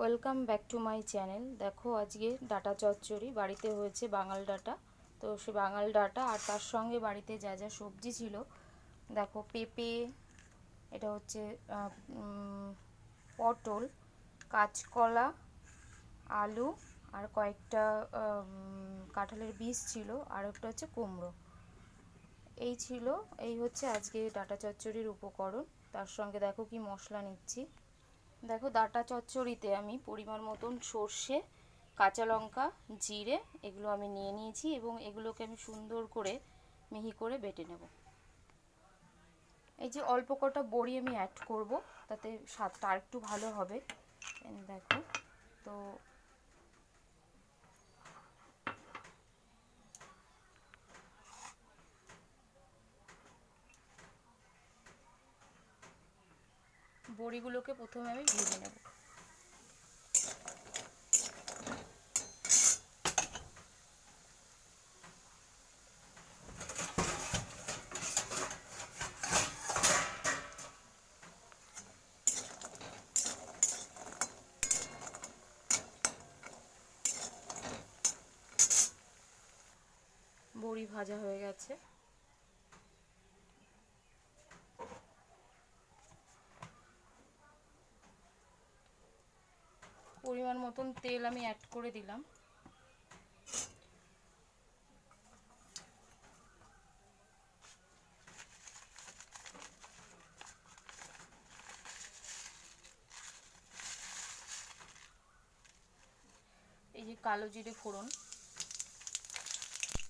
Welcome back to my channel. দেখো আজকে data চচ্চড়ি, বাড়িতে হয়েছে বাঙাল ডাটা। তো সে বাঙাল ডাটা আর তার সঙ্গে বাড়িতে যা যা সবজি ছিল, দেখো পেঁপে, এটা হচ্ছে পটল, কাঁচকলা, আলু আর কয়েকটা কাঁঠালের বীজ ছিল আর একটা হচ্ছে কুমড়ো। এই ছিল, এই হচ্ছে আজকে ডাটা চচ্চড়ির উপকরণ। তার সঙ্গে দেখো কি মশলা নিচ্ছি। দেখো ডাটা চচ্চড়িতে আমি পরিমাণ মতন সর্ষে, কাঁচা লঙ্কা, জিরে এগুলো আমি নিয়ে নিয়েছি এবং এগুলোকে আমি সুন্দর করে মিহি করে বেটে নেব। এই যে অল্প কটা বড়ি আমি অ্যাড করব, তাতে স্বাদটা আরেকটু ভালো হবে। দেখো, তো বড়িগুলোকে প্রথমে আমি ভেজে নেব। বড়ি ভাজা হয়ে গেছে। পরিমাণ মতন তেল আমি অ্যাড করে দিলাম। এই যে কালো জিরে ফোড়ন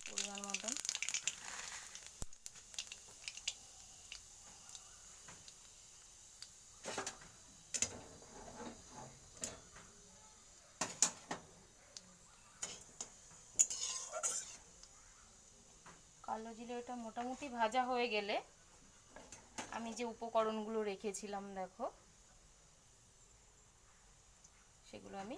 পরিমাণ কালো জিরেটা মোটামুটি ভাজা হয়ে গেলে আমি যে উপকরণগুলো রেখেছিলাম, দেখো, সেগুলো আমি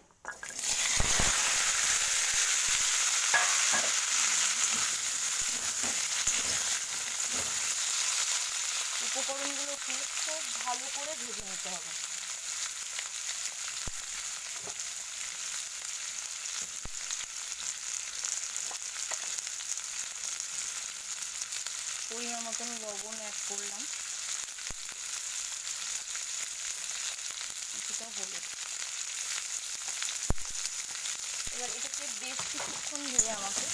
উপকরণগুলো খুব ভালো করে ভেজে নিতে হবে। পরিমাণ মতন লবণ অ্যাড করলাম। কিছুটা হলো এবার এটাকে বেশ কিছুক্ষণ ধরে আমাকে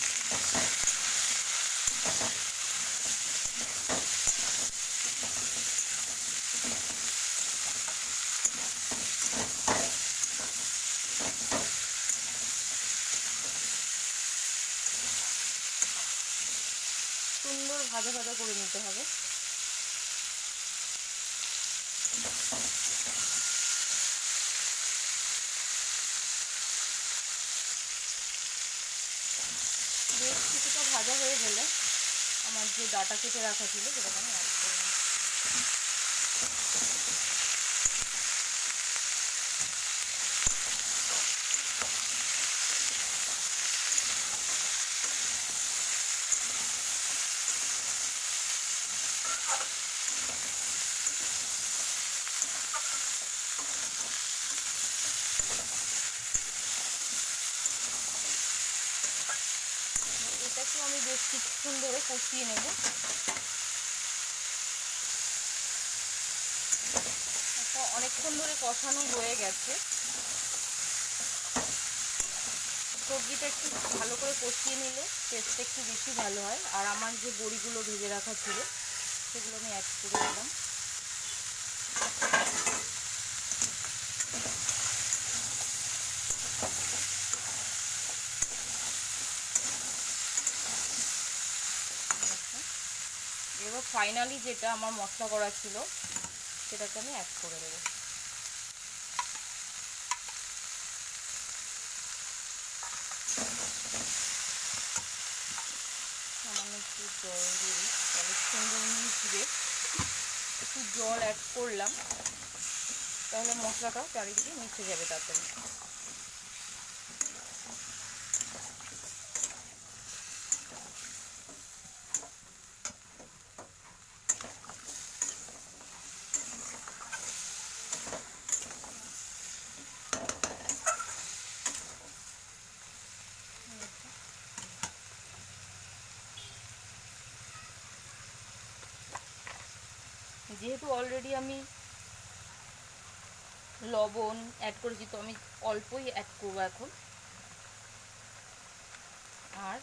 সুন্দর ভাজা ভাজা করে নিতে হবে। বেশ কিছুটা ভাজা হয়ে গেলে আমার যে ডাটা কেটে রাখা ছিল সেটাকে আমি অ্যাড করলাম এটাকেও আমি বেশ কিছুক্ষণ ধরে কষিয়ে নেব। অনেকক্ষণ ধরে কষানো হয়ে গেছে। সবজিটা একটু ভালো করে কষিয়ে নিলে টেস্টটা একটু বেশি ভালো হয়। আর আমার যে বড়িগুলো ভেজে রাখা ছিল, সেগুলো আমি অ্যাড করে দিলাম। এবার ফাইনালি যেটা আমার মশলা করা ছিল, সেটাকে আমি অ্যাড করে দেবো একটু জল দিই সুন্দর একটু জল অ্যাড করলাম, তাহলে মশলাটা চারিদিকে মিশে যাবে তাড়াতাড়ি। যেহেতু অলরেডি আমি লবণ অ্যাড করেছি, তো আমি অল্পই অ্যাড করব এখন। আর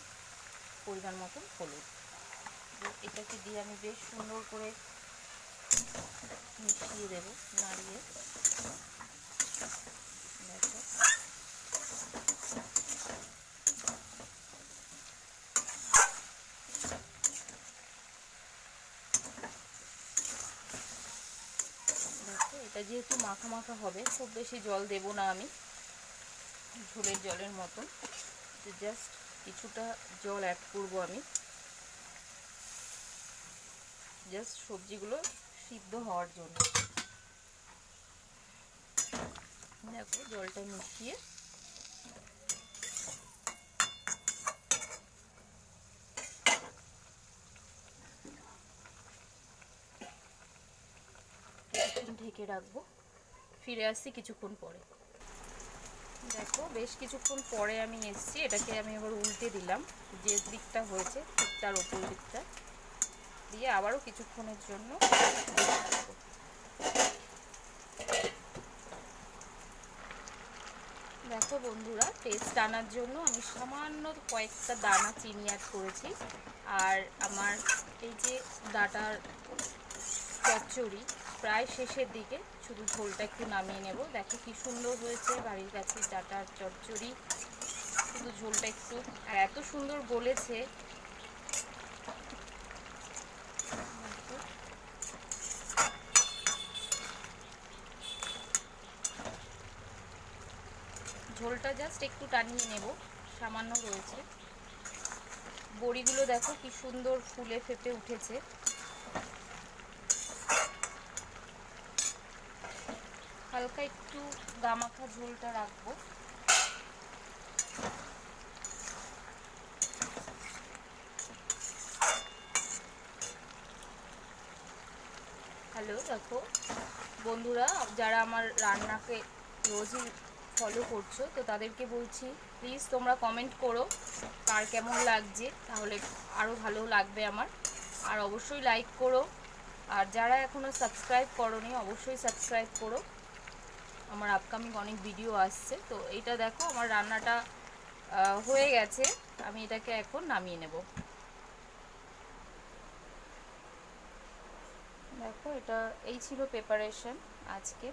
পরিমাণ মতন হলুদ। এটাকে দিয়ে আমি বেশ সুন্দর করে মিশিয়ে দেবো, নাড়িয়ে দেখো দেখো এটা যেহেতু মাখা মাখা হবে, খুব বেশি জল দেব না আমি, ঝোলের জলের মতন। জাস্ট কিছুটা জল অ্যাড করব আমি। জাস্ট সবজিগুলো সিদ্ধ হওয়ার জন্য। দেখো জলটা মিশিয়ে ঢেকে রাখব। ফিরে আসছি কিছুক্ষণ পরে। দেখো, বেশ কিছুক্ষণ পরে আমি এসছি। এটাকে আমি এবার উল্টে দিলাম। যে দিকটা হয়েছে ঠিক তার ওপর দিকটা। দিয়ে আবারও কিছুক্ষণের জন্য দেখো বন্ধুরা টেস্ট আনার জন্য আমি সামান্য কয়েকটা দানা চিনি অ্যাড করেছি। আর আমার এই যে ডাটার চচ্চড়ি প্রায় শেষের দিকে শুধু ঝোলটা একটু নামিয়ে নেব। দেখো কি সুন্দর হয়েছে বাড়ির কাছে ডাটার চচ্চড়ি। শুধু ঝোলটা একটু। আর এত সুন্দর গলেছে। ঝোলটা জাস্ট একটু টানিয়ে নেব। সামান্য রয়েছে। বড়িগুলো দেখো কি সুন্দর ফুলে ফেপে উঠেছে। হালকা একটু গামাখা ঝোলটা রাখব। হ্যালো, দেখো। বন্ধুরা, যারা আমার রান্নাকে রোজই ফলো করছ, তো তাদেরকে বলছি প্লিজ তোমরা কমেন্ট করো, কার কেমন লাগছে, তাহলে আরও ভালো লাগবে আমার। আর অবশ্যই লাইক করো। আর যারা এখনও সাবস্ক্রাইব করনি, অবশ্যই সাবস্ক্রাইব করো। আমার আপকামিং অনেক ভিডিও আসছে, তো এটা দেখো, আমার রান্নাটা হয়ে গেছে, আমি এটাকে এখন নামিয়ে নেব। দেখো, এটা, এই ছিল প্রিপারেশন আজকে